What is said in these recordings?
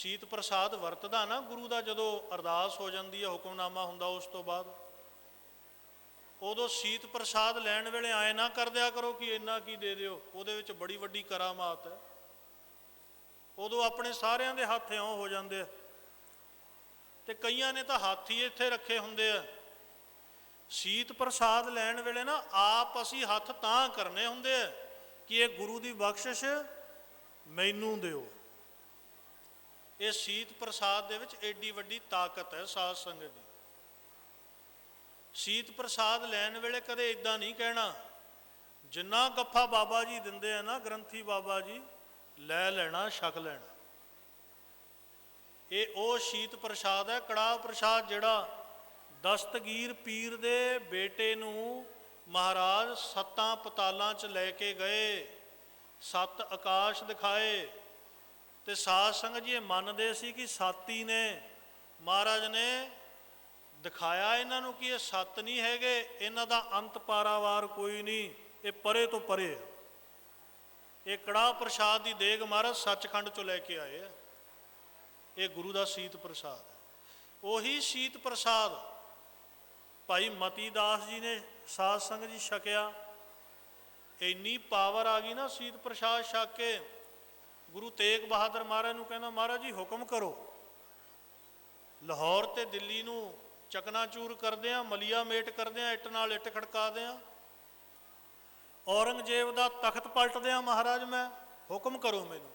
ਸ਼ੀਤ ਪ੍ਰਸਾਦ ਵਰਤਦਾ ਨਾ, ਗੁਰੂ ਦਾ ਜਦੋਂ ਅਰਦਾਸ ਹੋ ਜਾਂਦੀ ਹੈ, ਹੁਕਮਨਾਮਾ ਹੁੰਦਾ ਉਸ ਤੋਂ ਬਾਅਦ। ਉਦੋਂ ਸ਼ੀਤ ਪ੍ਰਸਾਦ ਲੈਣ ਵੇਲੇ ਆਏ ਨਾ ਕਰ ਦਿਆ ਕਰੋ ਕਿ ਇੰਨਾ ਕੀ ਦੇ ਦਿਓ, ਉਹਦੇ ਵਿੱਚ ਬੜੀ ਵੱਡੀ ਕਰਾਮਾਤ ਹੈ। ਉਦੋਂ ਆਪਣੇ ਸਾਰਿਆਂ ਦੇ ਹੱਥ ਇਉਂ ਹੋ ਜਾਂਦੇ ਆ। ਤੇ ਕਈਆਂ ਨੇ ਤਾਂ ਹੱਥ ਹੀ ਇੱਥੇ ਰੱਖੇ ਹੁੰਦੇ ਆ। ਸ਼ੀਤ ਪ੍ਰਸਾਦ ਲੈਣ ਵੇਲੇ ਨਾ ਆਪ ਅਸੀਂ ਹੱਥ ਤਾਂ ਕਰਨੇ ਹੁੰਦੇ ਆ ਕਿ ਇਹ ਗੁਰੂ ਦੀ ਬਖਸ਼ਿਸ਼ ਮੈਨੂੰ ਦਿਓ। ਇਹ ਸ਼ੀਤ ਪ੍ਰਸਾਦ ਦੇ ਵਿੱਚ ਏਡੀ ਵੱਡੀ ਤਾਕਤ ਹੈ ਸਾਧ ਸੰਗਤ ਦੀ। ਸ਼ੀਤ ਪ੍ਰਸਾਦ ਲੈਣ ਵੇਲੇ ਕਦੇ ਇਦਾਂ ਨਹੀਂ ਕਹਿਣਾ, ਜਿੰਨਾ ਗੱਫਾ ਬਾਬਾ ਜੀ ਦਿੰਦੇ ਆ ਨਾ, ਗ੍ਰੰਥੀ ਬਾਬਾ ਜੀ, ਲੈ ਲੈਣਾ, ਛਕ ਲੈਣਾ। ਇਹ ਉਹ ਸ਼ੀਤ ਪ੍ਰਸਾਦ ਹੈ, ਕੜਾਹ ਪ੍ਰਸਾਦ ਜਿਹੜਾ ਦਸਤਗੀਰ ਪੀਰ ਦੇ ਬੇਟੇ ਨੂੰ ਮਹਾਰਾਜ ਸੱਤਾਂ ਪਤਾਲਾਂ 'ਚ ਲੈ ਕੇ ਗਏ, ਸੱਤ ਆਕਾਸ਼ ਦਿਖਾਏ ਤੇ ਸਾਧ ਸੰਗਤ ਜੀ ਇਹ ਮੰਨਦੇ ਸੀ ਕਿ ਸਾਤੀ ਨੇ ਮਹਾਰਾਜ ਨੇ ਦਿਖਾਇਆ ਇਹਨਾਂ ਨੂੰ ਕਿ ਇਹ ਸੱਤ ਨਹੀਂ ਹੈਗੇ, ਇਹਨਾਂ ਦਾ ਅੰਤ ਪਾਰਾਵਾਰ ਕੋਈ ਨਹੀਂ, ਇਹ ਪਰੇ ਤੋਂ ਪਰੇ ਆ। ਇਹ ਕੜਾਹ ਪ੍ਰਸਾਦ ਦੀ ਦੇਗ ਮਹਾਰਾਜ ਸੱਚਖੰਡ ਚੋਂ ਲੈ ਕੇ ਆਏ ਆ। ਇਹ ਗੁਰੂ ਦਾ ਸ਼ੀਤ ਪ੍ਰਸਾਦ ਹੈ। ਉਹੀ ਸ਼ੀਤ ਪ੍ਰਸਾਦ ਭਾਈ ਮਤੀ ਦਾਸ ਜੀ ਨੇ ਸਾਧ ਸੰਗਤ ਜੀ ਛਕਿਆ। ਇੰਨੀ ਪਾਵਰ ਆ ਗਈ ਨਾ ਸ਼ੀਤ ਪ੍ਰਸਾਦ ਛਕ ਕੇ ਗੁਰੂ ਤੇਗ ਬਹਾਦਰ ਮਹਾਰਾਜ ਨੂੰ ਕਹਿੰਦਾ, ਮਹਾਰਾਜ ਜੀ, ਹੁਕਮ ਕਰੋ। ਲਾਹੌਰ ਤੇ ਦਿੱਲੀ ਨੂੰ ਚਕਨਾਚੂਰ ਕਰਦੇ ਆ, ਮਲੀਆ ਮੇਟ ਕਰਦੇ ਆ, ਇੱਟ ਨਾਲ ਇੱਟ ਖੜਕਾਦੇ ਆ। ਔਰੰਗਜ਼ੇਬ ਦਾ ਤਖਤ ਪਲਟਦੇ ਆ, ਮਹਾਰਾਜ ਮੈਂ, ਹੁਕਮ ਕਰੋ ਮੈਨੂੰ।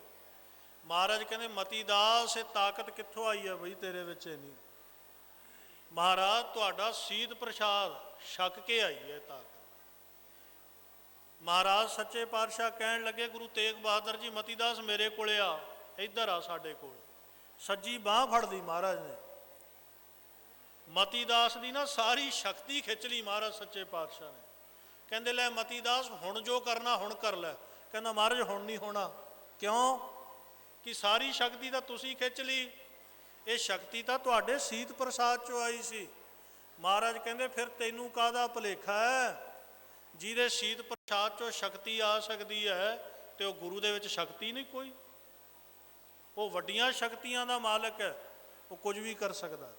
ਮਹਾਰਾਜ ਕਹਿੰਦੇ, ਮਤੀ ਦਾਸ ਇਹ ਤਾਕਤ ਕਿੱਥੋਂ ਆਈ ਹੈ ਬਈ ਤੇਰੇ ਵਿੱਚ ਨਹੀਂ ਮਹਾਰਾਜ, ਤੁਹਾਡਾ ਸੀਤ ਪ੍ਰਸ਼ਾਦ ਛਕ ਕੇ ਆਈ ਹੈ ਇਹ ਤਾਕਤ। ਮਹਾਰਾਜ, ਸੱਚੇ ਪਾਤਸ਼ਾਹ ਕਹਿਣ ਲੱਗੇ, ਗੁਰੂ ਤੇਗ ਬਹਾਦਰ ਜੀ ਮਤੀ ਦਾਸ ਮੇਰੇ ਕੋਲੇ ਆ, ਇੱਧਰ ਆ ਸਾਡੇ ਕੋਲ। ਸੱਜੀ ਬਾਹ ਫੜਦੀ ਮਹਾਰਾਜ ਨੇ। ਮਤੀ ਦਾਸ ਦੀ ਨਾ ਸਾਰੀ ਸ਼ਕਤੀ ਖਿੱਚ ਲਈ ਮਹਾਰਾਜ ਸੱਚੇ ਪਾਤਸ਼ਾਹ ਨੇ। ਕਹਿੰਦੇ, ਲੈ ਮਤੀ ਦਾਸ ਹੁਣ ਜੋ ਕਰਨਾ, ਹੁਣ ਕਰ ਲੈ। ਕਹਿੰਦਾ, ਮਹਾਰਾਜ, ਹੁਣ ਨਹੀਂ ਹੋਣਾ। ਕਿਉਂ? ਕਿ ਸਾਰੀ ਸ਼ਕਤੀ ਤਾਂ ਤੁਸੀਂ ਖਿੱਚ ਲਈ। ਇਹ ਸ਼ਕਤੀ ਤਾਂ ਤੁਹਾਡੇ ਸੀਤ ਪ੍ਰਸਾਦ ਚੋਂ ਆਈ ਸੀ। ਮਹਾਰਾਜ ਕਹਿੰਦੇ, ਫਿਰ ਤੈਨੂੰ ਕਾਹਦਾ ਭੁਲੇਖਾ ਹੈ? ਜਿਹਦੇ ਸੀਤ ਪ੍ਰਸਾਦ ਚੋਂ ਸ਼ਕਤੀ ਆ ਸਕਦੀ ਹੈ ਤੇ ਉਹ ਗੁਰੂ ਦੇ ਵਿੱਚ ਸ਼ਕਤੀ ਨਹੀਂ ਕੋਈ। ਉਹ ਵੱਡੀਆਂ ਸ਼ਕਤੀਆਂ ਦਾ ਮਾਲਕ ਹੈ, ਉਹ ਕੁਝ ਵੀ ਕਰ ਸਕਦਾ।